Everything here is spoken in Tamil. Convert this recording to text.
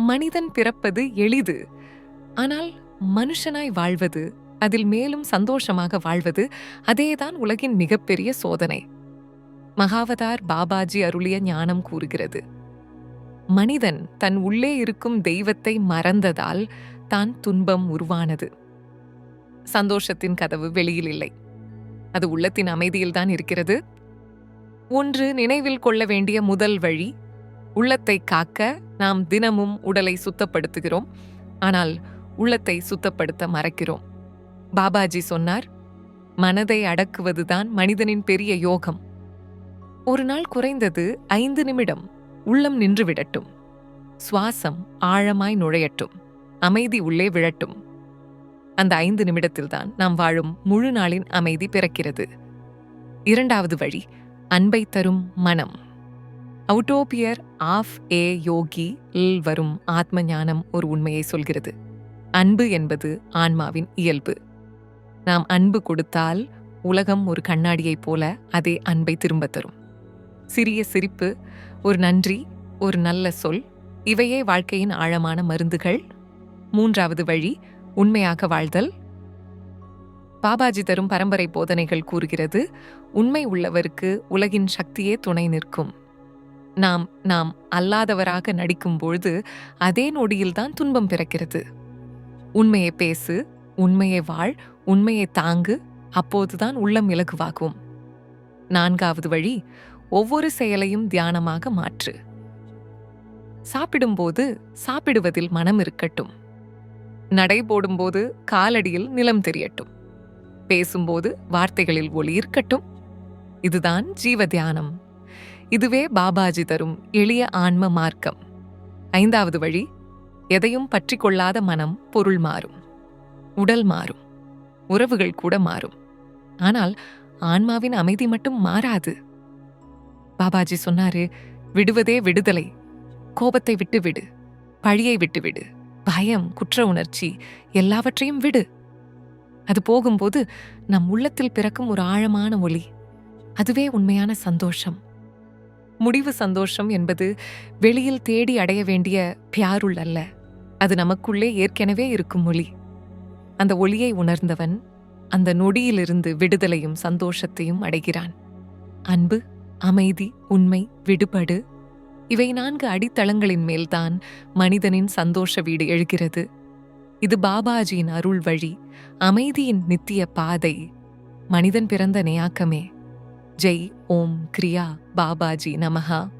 மனிதன் பிறப்பது எளிது. ஆனால் மனுஷனாய் வாழ்வது அதில் மேலும் சந்தோஷமாக வாழ்வது அதேதான் உலகின் மிகப்பெரிய சோதனை. மகாவதார் பாபாஜி அருளிய ஞானம் கூறுகிறது. மனிதன் தன் உள்ளே இருக்கும் தெய்வத்தை மறந்ததால் தான் துன்பம் உருவானது. சந்தோஷத்தின் கதவு வெளியில் இல்லை. அது உள்ளத்தின் அமைதியில்தான் இருக்கிறது. ஒன்று நினைவில் கொள்ள வேண்டிய முதல் வழி உள்ளத்தை காக்க நாம் தினமும் உடலை சுத்தப்படுத்துகிறோம். ஆனால் உள்ளத்தை சுத்தப்படுத்த மறக்கிறோம். பாபாஜி சொன்னார் மனதை அடக்குவதுதான் மனிதனின் பெரிய யோகம். ஒரு நாள் குறைந்தது ஐந்து நிமிடம் உள்ளம் நின்று விடட்டும். சுவாசம் ஆழமாய் நுழையட்டும். அமைதி உள்ளே விழட்டும். அந்த ஐந்து நிமிடத்தில்தான் நாம் வாழும் முழு நாளின் அமைதி பிறக்கிறது. இரண்டாவது வழி அன்பை தரும் மனம். அவுட்டோபியர் ஆஃப் ஏ யோகி இல் வரும் ஆத்ம ஞானம் ஒரு உண்மையை சொல்கிறது. அன்பு என்பது ஆன்மாவின் இயல்பு. நாம் அன்பு கொடுத்தால் உலகம் ஒரு கண்ணாடியைப் போல அதே அன்பை திரும்பத் தரும். சிறிய சிரிப்பு ஒரு நன்றி ஒரு நல்ல சொல் இவையே வாழ்க்கையின் ஆழமான மருந்துகள். மூன்றாவது வழி உண்மையாக வாழ்தல். பாபாஜி தரும் பரம்பரை போதனைகள் கூறுகிறது உண்மை உள்ளவருக்கு உலகின் சக்தியே துணை நிற்கும். நாம் நாம் அல்லாதவராக நடிக்கும் பொழுது அதே நொடியில்தான் துன்பம் பிறக்கிறது. உண்மையை பேசு உண்மையை வாழ் உண்மையை தாங்கு அப்போதுதான் உள்ளம் இலகுவாகும். நான்காவது வழி ஒவ்வொரு செயலையும் தியானமாக மாற்று. சாப்பிடும்போது சாப்பிடுவதில் மனம் இருக்கட்டும். நடை போடும்போது காலடியில் நிலம் தெரியட்டும். பேசும்போது வார்த்தைகளில் ஒளி இருக்கட்டும். இதுதான் ஜீவ தியானம். இதுவே பாபாஜி தரும் எளிய ஆன்ம மார்க்கம். ஐந்தாவது வழி எதையும் பற்றி கொள்ளாத மனம் பொருள் மாறும். உடல் மாறும். உறவுகள் கூட மாறும். ஆனால் ஆன்மாவின் அமைதி மட்டும் மாறாது. பாபாஜி சொன்னாரு விடுவதே விடுதலை. கோபத்தை விட்டு விடு பழியை விட்டு விடு பயம் குற்ற உணர்ச்சி எல்லாவற்றையும் விடு. அது போகும்போது நம் உள்ளத்தில் பிறக்கும் ஒரு ஆழமான ஒளி. அதுவே உண்மையான சந்தோஷம். முடிவு சந்தோஷம் என்பது வெளியில் தேடி அடைய வேண்டிய பியாருள் அல்ல. அது நமக்குள்ளே ஏற்கனவே இருக்கும் ஒளி. அந்த ஒளியை உணர்ந்தவன் அந்த நொடியிலிருந்து விடுதலையும் சந்தோஷத்தையும் அடைகிறான். அன்பு அமைதி உண்மை விடுபடு இவை நான்கு அடித்தளங்களின் மேல்தான் மனிதனின் சந்தோஷ வீடு எழுகிறது. இது பாபாஜியின் அருள் வழி அமைதியின் நித்திய பாதை மனிதன் பிறந்த நேயாக்கமே. जय ओम क्रिया बाबाजी नमः।